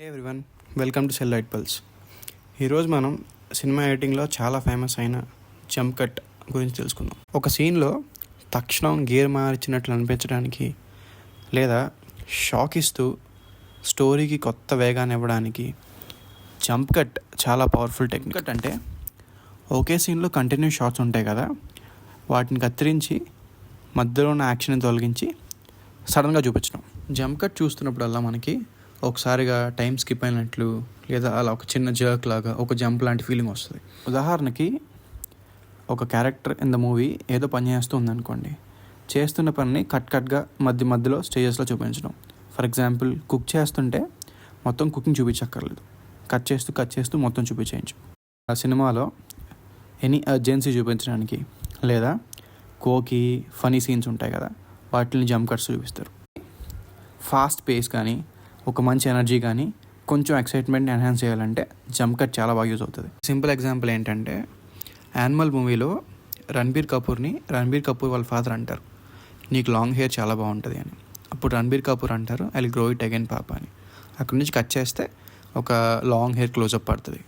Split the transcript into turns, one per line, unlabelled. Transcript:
Hey everyone welcome to cell light pulse ఈరోజు మనం cinema ఎడిటింగ్లో చాలా ఫేమస్ అయిన జంప్ కట్ గురించి తెలుసుకుందాం. ఒక సీన్లో తక్షణం గేర్ మార్చినట్లు అనిపించడానికి లేదా షాక్ ఇస్తూ స్టోరీకి కొత్త వేగాన్ని ఇవ్వడానికి జంప్ కట్ చాలా పవర్ఫుల్ టెక్నిక్ కట్ అంటే ఒకే సీన్లో కంటిన్యూ షాట్స్ ఉంటాయి కదా వాటిని కత్తిరించి మధ్యలో ఉన్న యాక్షన్ తొలగించి సడన్గా చూపించడం. జంప్ కట్ చూస్తున్నప్పుడల్లా మనకి ఒకసారిగా టైం స్కిప్ అయినట్లు లేదా అలా ఒక చిన్న జర్క్ లాగా ఒక జంప్ లాంటి ఫీలింగ్ వస్తుంది. ఉదాహరణకి ఒక క్యారెక్టర్ ఇన్ ద మూవీ ఏదో పని చేస్తూ ఉందనుకోండి. చేస్తున్న పనిని కట్ కట్గా మధ్య మధ్యలో స్టేజెస్లో చూపించడం. ఫర్ ఎగ్జాంపుల్ కుక్ చేస్తుంటే మొత్తం కుకింగ్ చూపించక్కర్లేదు. కట్ చేస్తూ కట్ చేస్తూ మొత్తం చూపించేయచ్చు. ఆ సినిమాలో ఎనీ అర్జెన్సీ చూపించడానికి లేదా కోకి ఫనీ సీన్స్ ఉంటాయి కదా వాటిని జంప్ కట్స్ చూపిస్తారు. ఫాస్ట్ పేస్ కానీ ఒక మంచి ఎనర్జీ కానీ కొంచెం ఎక్సైట్మెంట్ ఎన్హాన్స్ చేయాలంటే జంప్ కట్ చాలా బాగా యూజ్ అవుతుంది. సింపుల్ ఎగ్జాంపుల్ ఏంటంటే యానిమల్ మూవీలో రణబీర్ కపూర్ని రణబీర్ కపూర్ వాళ్ళ ఫాదర్ అంటారు. నీకు లాంగ్ హెయిర్ చాలా బాగుంటుంది అని. అప్పుడు రణబీర్ కపూర్ అంటారు ఐ గ్రో ఇట్ అగైన్ పాప అని. అక్కడి నుంచి కట్ చేస్తే ఒక లాంగ్ హెయిర్ క్లోజప్ పడుతుంది.